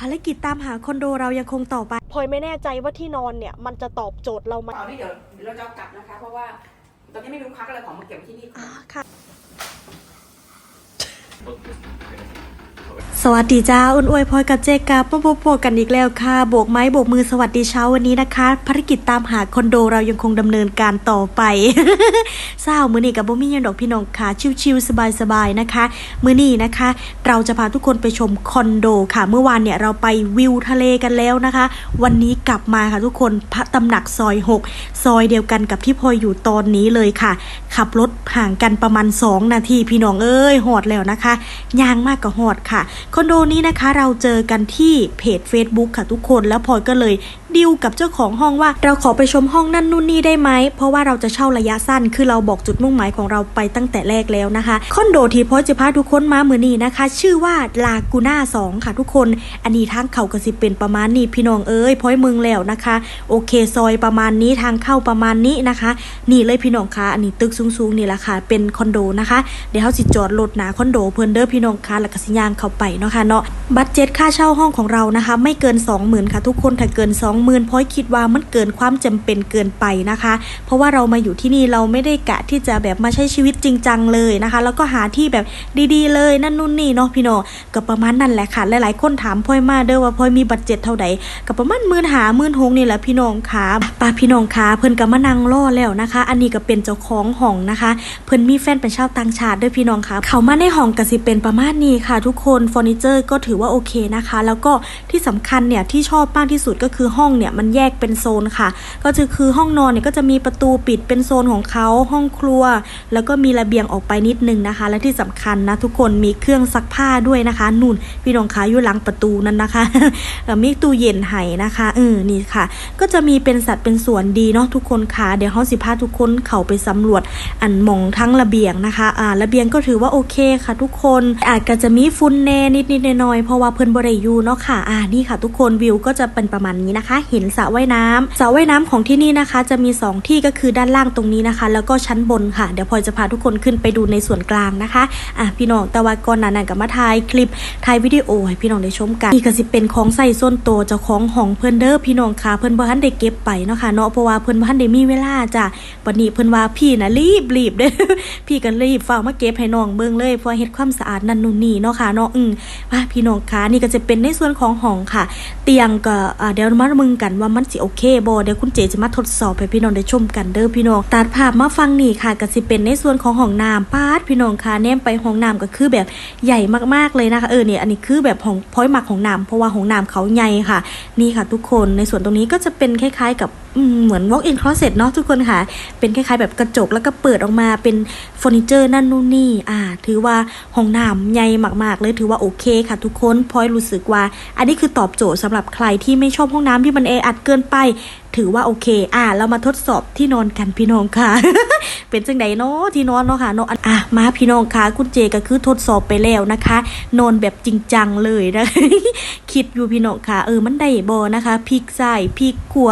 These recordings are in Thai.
ภารกิจตามหาคอนโดเรายังคงต่อไปพลอยไม่แน่ใจว่าที่นอนเนี่ย มันจะตอบโจทย์เราไหมตอนนี้เดี๋ยวเดี๋ยวเราจะเอากลับนะคะ เพราะว่า ตอนนี้ไม่มีลูกค้าก็เลยของมาเก็บไว้ที่นี่ก่อน ค่ะ สวัสดีจ้าอ้นอวยพลอยกับเจกาปะปะปะกันอีกแล้วค่ะ โบกไม้โบกมือสวัสดีเช้าวันนี้นะคะ ภารกิจตามหาคอนโดเรายังคงดำเนินการต่อไปเศร้ามือนี้กับบ่มียังดอกพี่น้องค่ะชิวๆสบายๆนะคะ มือนี้นะคะ เราจะพาทุกคนไปชมคอนโดค่ะ เมื่อวานเนี่ยเราไปวิวทะเลกันแล้วนะคะ วันนี้กลับมาค่ะทุกคนพระตำหนักซอย 6 ซอยเดียวกันกับที่พลอยอยู่ตอนนี้เลยค่ะ ขับรถห่างกันประมาณ 2 นาทีพี่น้องเอ้ยหอดแล้วนะคะยางมากกับหอดค่ะ คอนโดนี้นะคะเราเจอกันที่เพจ Facebook ค่ะทุกคน แล้วพลอยก็เลยดิวกับเจ้าของห้องว่าเราขอไปชมห้องนั่นนู่นนี่ได้ไหม เพราะว่าเราจะเช่าระยะสั้น คือเราบอกจุดมุ่งหมายของเราไปตั้งแต่แรกแล้วนะคะ คอนโดที่พลอจะพาทุกคนมาเมือนี้นะคะ ชื่อว่าลากูน่า2ค่ะทุกคน อันนี้ทางเขากระสิเป็นประมาณนี้พี่น้องเอ้ยพลอยเมืองแล้วนะคะ โอเคซอยประมาณนี้ทางเข้าประมาณนี้นะคะ นี่เลยพี่น้องคะอันนี้ตึกสูงๆนี่แหละค่ะเป็นคอนโดนะคะ เดี๋ยวเขาสิจอดรถหนาคอนโดเพิ่อนเด้อพี่น้องคะแล้วก็สิย่างเข้าไปเนาะค่ะเนาะบัตเจ็ตค่าเช่าห้องของเรานะคะ ไม่เกิน 20,000ค่ะทุกคนถ้าเกิน20,000เพราะคิดว่ามันเกินความจำเป็นเกินไปนะคะ เพราะว่าเรามาอยู่ที่นี่เราไม่ได้กะที่จะแบบมาใช้ชีวิตจริงจังเลยนะคะ แล้วก็หาที่แบบดีๆ เลยนั่นนู่นนี่เนาะพี่น้องก็ประมาณนั่นแหละค่ะ หลายๆคนถามพลอยมาเด้อว่าพลอยมีบัตเจ็ตเท่าใดก็ประมาณหมื่นหาหมื่นหกนี่แหละพี่น้องค่ะป้าพี่น้องค่ะเพิ่นก็มานั่งรอแล้วนะคะ อันนี้ก็เป็นเจ้าของห้องนะคะ เพิ่นมีแฟนเป็นชาวต่างชาติด้วยพี่น้องค่ะ เขามาในห้องก็สิเป็นประมาณนี้ค่ะ ทุกคนเฟอร์นิเจอร์ก็ถือว่าโอเคนะคะ แล้วก็ที่สำคัญเนี่ยที่ชอบมากที่สุดก็คือห้องเนี่ยมันแยกเป็นโซนค่ะ ก็จะคือห้องนอนเนี่ยก็จะมีประตูปิดเป็นโซนของเขาห้องครัว แล้วก็มีระเบียงออกไปนิดนึงนะคะ และที่สำคัญนะทุกคนมีเครื่องซักผ้าด้วยนะคะนุ่นพี่น้องคะอยู่หลังประตูนั่นนะคะมีตู้เย็นไห้นะคะเออนี่ค่ะ ก็จะมีเป็นสัตว์เป็นส่วนดีเนาะทุกคนค่ะเดี๋ยวเฮาสิพาทุกคนเข้าไปสำรวจอันมองทั้งระเบียงนะคะอ่าระเบียงก็ถือว่าโอเคค่ะ ทุกคนอาจจะมีฝุ่นแน่นิดๆหน่อยๆเพราะว่าเพิ่นบ่ได้อยู่เนาะค่ะอ่านี่ค่ะ ทุกคนวิวก็จะเป็นประมาณนี้นะคะเห็นสระว่ายน้ำสระว่ายน้ำของที่นี่นะคะ จะมีสองที่ก็คือด้านล่างตรงนี้นะคะ แล้วก็ชั้นบนค่ะ เดี๋ยวพลอยจะพาทุกคนขึ้นไปดูในส่วนกลางนะคะอะพี่น้องต่ว่าก่อนนานั้นก็มาถ่ายคลิปถ่ายวิดีโอให้พี่น้องได้ชมกันนี่ก็สิเป็นของใส่ส้นโตวเจ้าของห้องเพิ่นเด้อพี่น้องค่ะเพิ่นบ่ทันได้เก็บไปเนาะค่ะเนาะเพราะว่าเพิ่นบ่ทันได้มีเวลาจ้ะวันนี้เพิ่นว่าพี่นะรีบรีบเด้อพี่ก็รีบเฝ้ามาเก็บให้น้องเบิ่งเลยเพราะเฮ็ดความสะอาดนั่นนู่นนี่เนาะค่ะเนาะอืมว่าพี่น้องค่ะนี่ก็จะเป็นในส่วนของห้องค่ะ เตียงก็อ่าเดี๋ยวมามึงกันว่ามันสิโอเคบ่เดี๋ยวคุณเจจะมาทดสอบให้พี่น้องได้ชมกันเด้อพี่น้องตัดภาพมาฟังนี่ค่ะก็สิเป็นในส่วนของห้องน้ำปาดพี่น้องค่ะแนมไปห้องน้ำก็คือแบบใหญ่มากๆเลยนะคะเออเนี่ยอันนี้คือแบบของพอยหมักของน้ำเพราะว่าห้องน้ำเขาใหญ่ค่ะ นี่ค่ะทุกคนในส่วนตรงนี้ก็จะเป็นคล้ายๆกับเหมือน walk in closet เนาะทุกคนค่ะ เป็นคล้ายๆ แบบกระจกแล้วก็เปิดออกมาเป็นเฟอร์นิเจอร์นั่นนู่นนี่อ่า ถือว่าห้องน้ำใหญ่มากๆ เลยถือว่าโอเคค่ะ ทุกคนพอยรู้สึกว่า อันนี้คือตอบโจทย์สำหรับใครที่ไม่ชอบห้องน้ำที่มันแออัดเกินไปถือว่าโอเค อ่า เรามาทดสอบที่นอนกันพี่น้องค่ะ เป็นจังไดเนาะที่นอนเนาะค่ะเนาะอะมาพี่น้องค่ะคุณเจก็คือทดสอบไปแล้วนะคะ นอนแบบจริงจังเลยนะคิดอยู่พี่น้องค่ะ เออมันได้บอนะคะพลิกซ้ายพลิกขว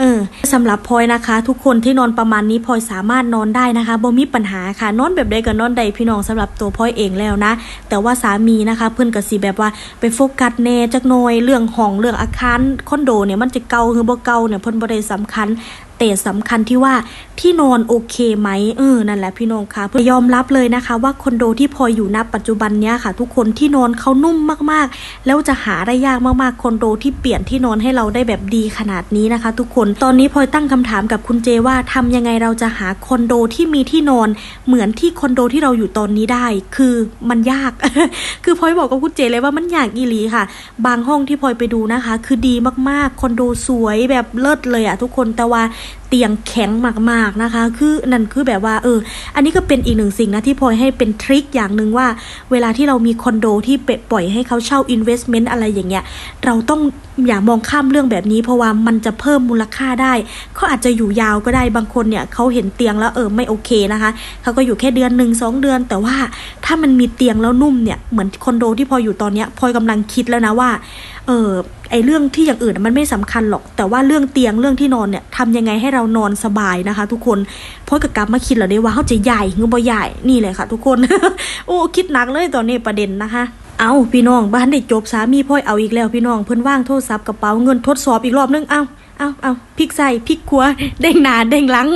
เออสำหรับพลอยนะคะ ทุกคนที่นอนประมาณนี้พลอยสามารถนอนได้นะคะบ่มีปัญหาค่ะ นอนแบบใดก็นอนใดพี่น้องสำหรับตัวพลอยเองแล้วนะ แต่ว่าสามีนะคะ เพื่อนก็สิแบบว่าไปโฟกัสแน่จักหน่อยเรื่องห้องเรื่องอาคารคอนโดเนี่ยมันจะเก่าหรือบ่เก่าเนี่ยเพิ่นบ่ได้สำคัญ แต่สำคัญที่ว่าที่นอนโอเคไหมเออนั่นแหละพี่น้องคะเพื่ยอมรับเลยนะคะ ว่าคอนโดที่พลอยอยู่ณปัจจุบันเนี้ยค่ะ ทุกคนที่นอนเขานุ่มมากๆ แล้วจะหาได้ยากมากๆคอนโดที่เปลี่ยนที่นอนให้เราได้แบบดีขนาดนี้นะคะ ทุกคนตอนนี้พลอยตั้งคำถามกับคุณเจว่าทำยังไงเราจะหาคอนโดที่มีที่นอน เหมือนที่คอนโดที่เราอยู่ตอนนี้ได้ คือมันยาก คือพลอยบอกกับคุณเจเลยว่ามันยากอีหลีค่ะ บางห้องที่พลอยไปดูนะคะ คือดีมากๆคอนโดสวยแบบเลิศเลยอะทุกคนแต่ว่า เตียงแข็งมากๆนะคะ คือนั่นคือแบบว่าเออ อันนี้ก็เป็นอีกหนึ่งสิ่งนะที่พลอยให้เป็นทริคอย่างหนึ่งว่า เวลาที่เรามีคอนโดที่เปปล่อยให้เขาเช่า investment อะไรอย่างเงี้ย เราต้องอย่ามองข้ามเรื่องแบบนี้ เพราะว่ามันจะเพิ่มมูลค่าได้เขาอาจจะอยู่ยาวก็ได้บางคนเนี่ยเขาเห็นเตียงแล้วเออไม่โอเคนะคะเขาก็อยู่แค่เดือนหนึ่งสองเดือน แต่ว่าถ้ามันมีเตียงแล้วนุ่มเนี่ยเหมือนคอนโดที่พลอยอยู่ตอนเนี้ยพลอยกำลังคิดแล้วนะว่าเออไอเรื่องที่อย่างอื่นมันไม่สำคัญหรอก แต่ว่าเรื่องเตียงเรื่องที่นอนเนี่ยทำยังไงให้เรานอนสบายนะคะ ทุกคนเพราะกับกลับมาคิดแล้วได้ว่าเขาจะใหญ่เงือบ่ใหญ่นี่เลยค่ะ ทุกคน โอ้คิดหนักเลยตอนนี้ประเด็นนะคะเอาพี่น้องบ้านได้จบสามีพ่อยเอาอีกแล้วพี่น้องเพิ่นว่างโทรศัพท์กระเป๋าเงินทดสอบอีกรอบนึงเอา เอาเอาพลิกใส่พลิกขัวเด้งหนาเด้งหลัง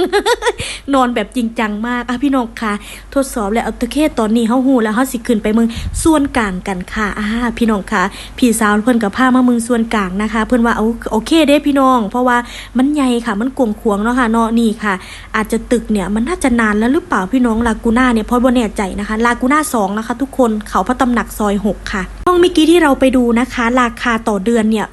นอนแบบจริงจังมากอะพี่น้องค่ะ ทดสอบแล้วเอาตะเคตอนนี้เฮาฮู้แล้วเฮาสิขึ้นไปเมืองส่วนกลางกันค่ะอ่าพี่น้องค่ะ พี่สาวเพิ่นกับพามาเมืองส่วนกลางนะคะ เพิ่นว่าเอาโอเคเด้พี่น้อง เพราะว่ามันใหญ่ค่ะ มันกวงขวางเนาะค่ะเนาะนี่ค่ะ อาจจะตึกเนี่ยมันน่าจะนานแล้วหรือเปล่าพี่น้องลากูน่าเนี่ยเพราะบ่แน่ใจนะคะ ลากูน่าสองนะคะ ทุกคนเขาพระตำหนักซอยหกค่ะ ห้องเมื่อกี้ที่เราไปดูนะคะ ราคาต่อเดือนเนี่ย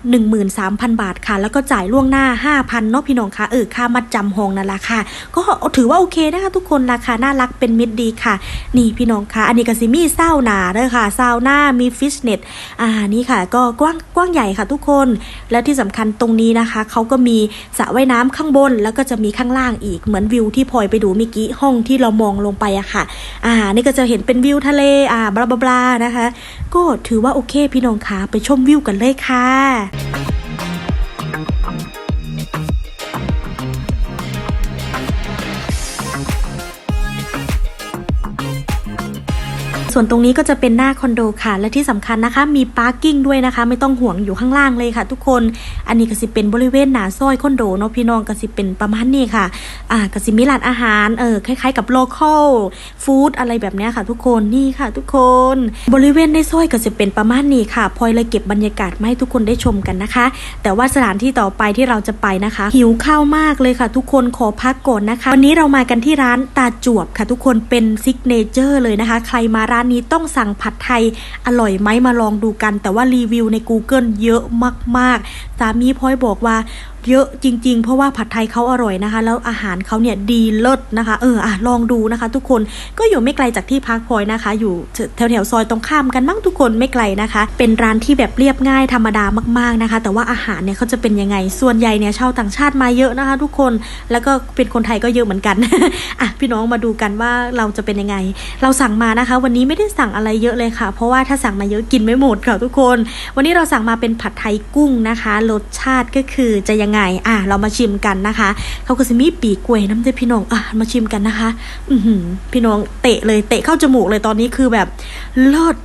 13,000บาทค่ะ แล้วก็จ่ายล่วงหน้า5,000เนาะพี่น้องค่ะเออค่ามัดจำห้องนั่นแหละค่ะ ก็ถือว่าโอเคนะคะทุกคนราคาน่ารักเป็นมิตรดีค่ะ นี่พี่น้องค่ะอันนี้ก็สิมีเศร้าหนาเด้อค่ะเศร้าหน้ามีฟิตเนสอ่านี่ค่ะ ก็กว้างกว้างใหญ่ค่ะทุกคน และที่สำคัญตรงนี้นะคะเขาก็มีสระว่ายน้ำข้างบน แล้วก็จะมีข้างล่างอีกเหมือนวิวที่พลอยไปดูเมื่อกี้ห้องที่เรามองลงไปอะค่ะ อ่านี่ก็จะเห็นเป็นวิวทะเลอ่าบลาบลาบลานะคะ ก็ถือว่าโอเคพี่น้องคะไปชมวิวกันเลยค่ะ ส่วนตรงนี้ก็จะเป็นหน้าคอนโดค่ะ และที่สำคัญนะคะ มีพาร์กิ้งด้วยนะคะ ไม่ต้องห่วงอยู่ข้างล่างเลยค่ะ ทุกคน อันนี้ก็สิเป็นบริเวณหนาซอยคอนโดเนาะพี่น้องก็สิเป็นประมาณนี้ค่ะ อ่าก็สิมีร้านอาหารเออคล้ายๆ กับโลคอลฟู้ดอะไรแบบนี้ค่ะ ทุกคนนี่ค่ะ ทุกคน บริเวณในซอยก็จะเป็นประมาณนี้ค่ะพลอยเลยเก็บบรรยากาศมาให้ทุกคนได้ชมกันนะคะ แต่ว่าสถานที่ต่อไปที่เราจะไปนะคะ หิวข้าวมากเลยค่ะ ทุกคนขอพักก่อนนะคะ วันนี้เรามากันที่ร้านตาจวบค่ะ ทุกคนเป็นซิกเนเจอร์เลยนะคะ ใครมาร้านนี้ต้องสั่งผัดไทยอร่อยไหมมาลองดูกัน แต่ว่ารีวิวใน Google เยอะมากๆ สามีพลอยบอกว่าเยอะจริง ๆ เพราะว่าผัดไทยเขาอร่อยนะคะ แล้วอาหารเขาเนี่ยดีเลิศนะคะ เอออะลองดูนะคะ ทุกคนก็อยู่ไม่ไกลจากที่พักพลอยนะคะ อยู่แถวแถวๆซอยตรงข้ามกันมั้งทุกคนไม่ไกลนะคะ เป็นร้านที่แบบเรียบง่ายธรรมดามาก ๆนะคะ แต่ว่าอาหารเนี่ยเขาจะเป็นยังไง ส่วนใหญ่เนี่ยชาวต่างชาติมาเยอะนะคะ ทุกคนแล้วก็เป็นคนไทยก็เยอะเหมือนกันอะพี่น้องมาดูกันว่าเราจะเป็นยังไง เราสั่งมานะคะ วันนี้ไม่ได้สั่งอะไรเยอะเลยค่ะ เพราะว่าถ้าสั่งมาเยอะกินไม่หมดค่ะทุกคน วันนี้เราสั่งมาเป็นผัดไทยกุ้งนะคะรสชาติก็คือจะยังไง อะ เรามาชิมกันนะคะ เขาก็จะมีปีกกล้วยน้ำเด้อพี่น้องอะมาชิมกันนะคะอือหือพี่น้องเตะเลยเตะเข้าจมูกเลยตอนนี้คือแบบเลิศ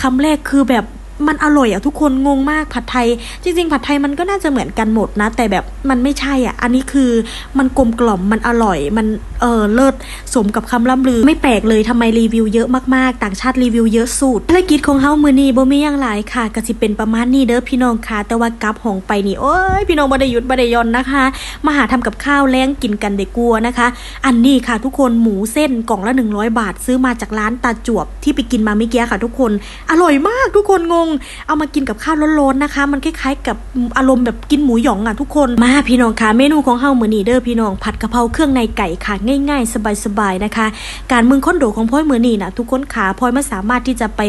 คำแรกคือแบบ มันอร่อยอะทุกคนงงมากผัดไทย จริง ๆ ผัดไทยมันก็น่าจะเหมือนกันหมดนะ แต่แบบมันไม่ใช่อะ อันนี้คือมันกลมกล่อมมันอร่อย มันเออเลิศสมกับคำล่ำลือ ไม่แปลกเลยทำไมรีวิวเยอะมากๆ ต่างชาติรีวิวเยอะสุดภารกิจของเฮามือนี้บ่มีอย่างหลายค่ะก็สิเป็นประมาณนี้เด้อพี่น้องค่ะแต่ว่ากลับห้องไปนี่โอ้ยพี่น้องบ่ได้หยุดบ่ได้ยอนนะคะ มาหาทำกับข้าวแล้งกินกันได้กลัวนะคะ อันนี้ค่ะทุกคนหมูเส้นกล่องละ 100 บาท ซื้อมาจากร้านตาจวบที่ไปกินมาเมื่อกี้ค่ะ ทุกคนอร่อยมากทุกคนงงเอามากินกับข้าวร้อนๆนะคะ มันคล้ายๆกับอารมณ์แบบกินหมูหยองอะทุกคนมาพี่น้องค่ะเมนูของเฮาเมือนี้เด้อพี่น้องผัดกะเพราเครื่องในไก่ค่ะง่าย ๆ สบายๆนะคะ การเมืองคอนโดของพลอยเมือนี้นะทุกคนขาพลอยไม่สามารถที่จะไป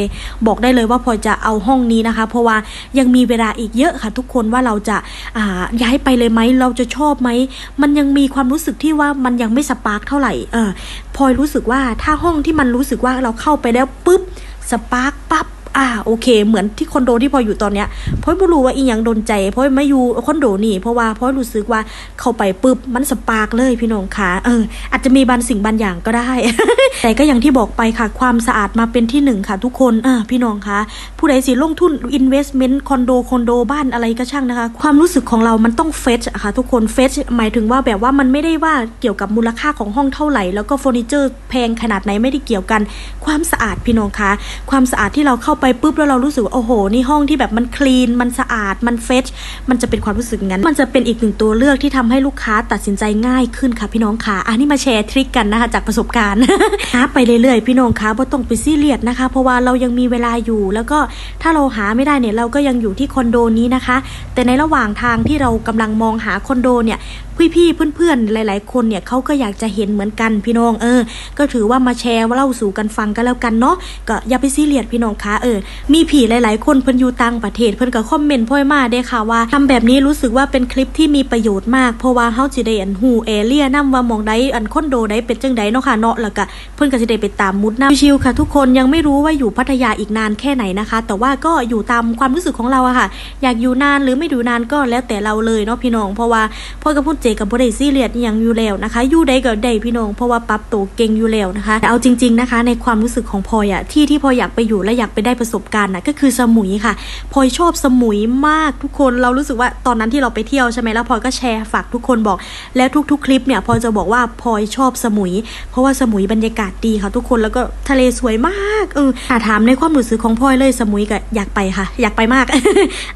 บอกได้เลยว่าพลอยจะเอาห้องนี้นะคะ เพราะว่ายังมีเวลาอีกเยอะค่ะ ทุกคนว่าเราจะาย้ายไปเลยไหมเราจะชอบไหมมันยังมีความรู้สึกที่ว่ามันยังไม่สปาร์คเท่าไหร่เออพลอยรู้สึกว่าถ้าห้องที่มันรู้สึกว่าเราเข้าไปแล้วปุ๊บสปาร์คปั๊บ อ่าโอเค เหมือนที่คอนโดที่พออยู่ตอนเนี้ยพลอยไม่รู้ว่าอีหยังโดนใจพลอยไม่อยู่คอนโดนี่เพราะว่าพลอยรู้สึกว่าเข้าไปปุ๊บมันสปาร์กเลยพี่น้องค่ะเอออาจจะมีบางสิ่งบางอย่างก็ได้ แต่ก็อย่างที่บอกไปค่ะ ความสะอาดมาเป็นที่หนึ่งค่ะ ทุกคนอ่าพี่น้องคะผู้ใดสิลงทุน investment คอนโดคอนโดบ้านอะไรก็ช่างนะคะ ความรู้สึกของเรามันต้องเฟชอะค่ะ ทุกคนเฟชหมายถึงว่าแบบว่ามันไม่ได้ว่าเกี่ยวกับมูลค่าของห้องเท่าไหร่ แล้วก็เฟอร์นิเจอร์แพงขนาดไหนไม่ได้เกี่ยวกัน ความสะอาดพี่น้องคะความสะอาดที่เราเข้าไปปุ๊บแล้วเรารู้สึกว่าโอ้โห นี่ห้องที่แบบมันคลีน มันสะอาด มันเฟชมันจะเป็นความรู้สึกงั้น มันจะเป็นอีกหนึ่งตัวเลือกที่ทำให้ลูกค้าตัดสินใจง่ายขึ้นค่ะพี่น้องค่ะ อันนี้มาแชร์ทริคกันนะคะจากประสบการณ์หาไปเรื่อยๆพี่น้องค่ะบ่ต้องไปซีเรียสนะคะ เพราะว่าเรายังมีเวลาอยู่ แล้วก็ถ้าเราหาไม่ได้เนี่ยเราก็ยังอยู่ที่คอนโดนี้นะคะ แต่ในระหว่างทางที่เรากำลังมองหาคอนโดเนี่ยพี่ๆเพื่อนๆหลาย ๆ คนเนี่ยเขาก็อยากจะเห็นเหมือนกันพี่น้องเออ ก็ถือว่ามาแชร์ว่าเล่าสู่กันฟังกันแล้วกันเนาะก็อย่าไปซีเรียสพี่น้องคะเออมีผีหลาย ๆ คนเพิ่นอยู่ต่างประเทศเพิ่นก็คอมเมนต์พ่อยมาได้ค่ะว่าทำแบบนี้รู้สึกว่าเป็นคลิปที่มีประโยชน์มากเพราะว่าเฮาสิได้อันฮูเอเรียนํว่ามองใดอันคอนโดใดเป็นจังใดเนาะค่ะเนาะแล้วก็เพิ่นก็สิได้ไปตามมุดน้ำชิวๆค่ะ ทุกคนยังไม่รู้ว่าอยู่พัทยาอีกนานแค่ไหนนะคะ แต่ว่าก็อยู่ตามความรู้สึกของเราอะค่ะ อยากอยู่นานหรือไม่อยู่นานก็แล้วแต่เราเลยเนาะพี่น้อง เพราะว่าพ่อกับพูดเจกับบ่ได้ซีเรียสยังอยู่แล้วนะคะอยู่ได้ก็ได้พี่น้องเพราะว่าปรับตัวเก่งอยู่แล้วนะคะแต่เอาจริง ๆนะคะ ในความรู้สึกของพลอยอะที่ที่พลอยอยากไปอยู่และอยากไปได้ประสบการณ์นะก็คือสมุยค่ะพลอยชอบสมุยมากทุกคนเรารู้สึกว่าตอนนั้นที่เราไปเที่ยวใช่ไหมแล้วพลอยก็แชร์ฝากทุกคนบอก แล้วทุก ๆ คลิปเนี่ยพลอยจะบอกว่าพลอยชอบสมุย เพราะว่าสมุยบรรยากาศดีค่ะ ทุกคนแล้วก็ทะเลสวยมากเออถามในความรู้สึกของพลอยเลยสมุยก็อยากไปค่ะ อยากไปมาก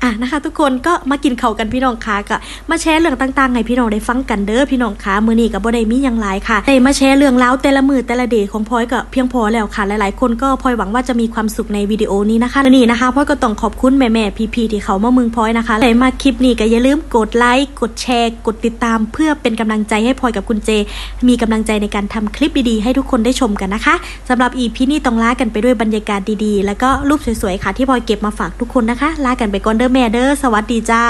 อะนะคะ ทุกคนก็มากินเขากันพี่น้องคะก็มาแชร์เรื่องต่างๆให้พี่น้องได้ฟังกันเด้อพี่น้องคะมือนี้ก็บ่ได้มีหยังหลายค่ะได้มาแชร์เรื่องราแต่ละมือแต่ละเดย์ของพลอยก็เพียงพอแล้วค่ะหลายๆ คนก็พลอยหวังว่าจะมีความสุขในวิดีโอนี้นะคะและนี่นะคะพ่อยก็ต้องขอบคุณแม่ๆพี่ๆที่เขามาเมืองพลอยนะคะใครมาคลิปนี้ก็อย่าลืมกดไลค์กดแชร์ กดติดตาม เพื่อเป็นกำลังใจให้พลอยกับคุณเจ มีกำลังใจในการทำคลิปดีๆ ให้ทุกคนได้ชมกันนะคะสำหรับอีพีนี้ต้องลากันไปด้วยบรรยากาศดีๆ แล้วก็รูปสวยๆค่ะที่พลอยเก็บมาฝากทุกคนนะคะลากันไปก่อนเด้อแม่เด้อสวัสดีจ้า